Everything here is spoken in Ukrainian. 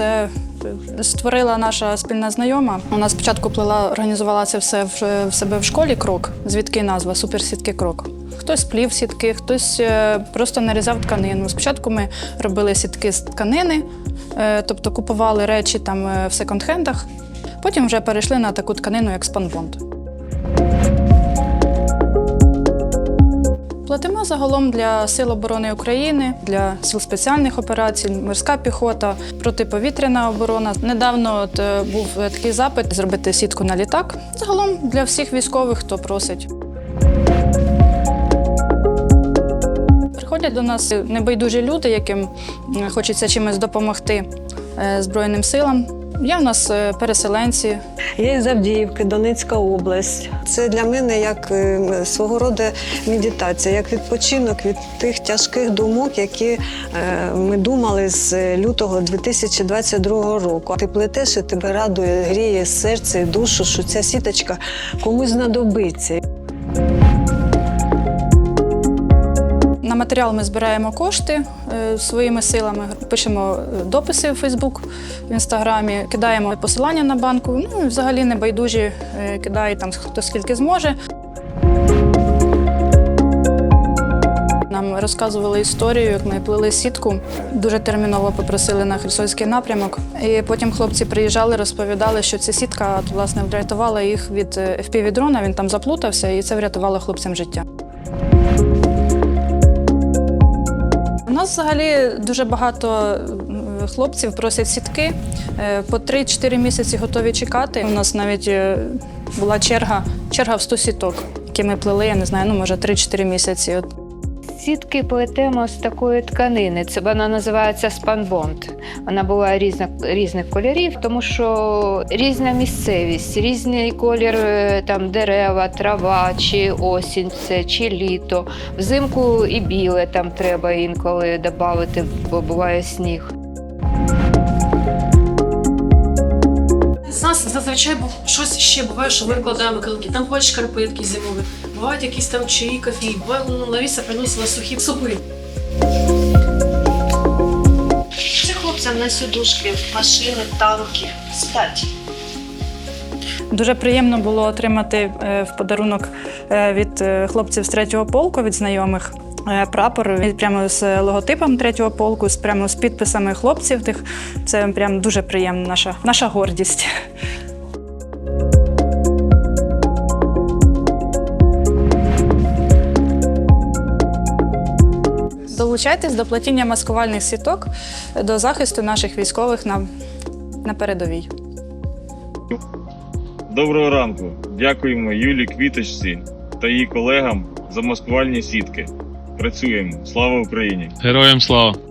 це створила наша спільна знайома. Вона спочатку плела, організувала це все в, в себе в школі крок, звідки назва суперсітки крок. Хтось плів сітки, хтось е, просто нарізав тканину. Спочатку ми робили сітки з тканини, е, тобто купували речі там е, в секонд-хендах. Потім вже перейшли на таку тканину, як спанбонд. Платимо загалом для Сил оборони України, для сил спеціальних операцій, морська піхота, протиповітряна оборона. Недавно от, е, був такий запит зробити сітку на літак. Загалом для всіх військових, хто просить. Приходять до нас небайдужі люди, яким е, хочеться чимось допомогти е, Збройним силам. Є в нас е, переселенці, Я із Авдіївки, Донецька область. Це для мене як е, свого роду медитація, як відпочинок від тих тяжких думок, які е, ми думали з лютого 2022 року. Ти плетеш і тебе радує, гріє серце і душу, що ця сіточка комусь знадобиться. Матеріал ми збираємо кошти е, своїми силами, пишемо е, дописи в Фейсбук, в інстаграмі, кидаємо посилання на банку. Ну і взагалі небайдужі е, кидає там хто скільки зможе. Нам розказували історію, як ми плели сітку. Дуже терміново попросили на Херсонський напрямок. І потім хлопці приїжджали, розповідали, що ця сітка власне врятувала їх від FPV-дрона, Він там заплутався, і це врятувало хлопцям життя. Нас взагалі дуже багато хлопців просять сітки. Е, По 3-4 місяці готові чекати. У нас навіть е, була черга, черга в 100 сіток, які ми плели, я не знаю, ну може 3-4 місяці. Сітки плетемо з такої тканини. Це вона називається спанбонд. Вона була різна, різних кольорів, тому що різна місцевість, різний колір е, там дерева, трава, чи осінь, це, чи літо. Взимку і біле там треба інколи додати, бо буває сніг. З нас зазвичай бу- щось ще буває, що ми викладаємо килимки. Там бувають шкарпетки зимові, бувають якісь там чаї, кофі, буває ну, Лариса приносила сухі супи. Це хлопцям на сідушки, машини, танки, спать. Дуже приємно було отримати е, в подарунок е, від е, хлопців з третього полку, від знайомих. Е, Прапор прямо з логотипом третього полку, з прямо з підписами хлопців. Тих це прям дуже приємно. Наша наша гордість. Долучайтесь до платіння маскувальних сіток до захисту наших військових на, на передовій. Доброго ранку. Дякуємо Юлі Квіточці та її колегам за маскувальні сітки. Працюємо. Слава Україні! Героям слава!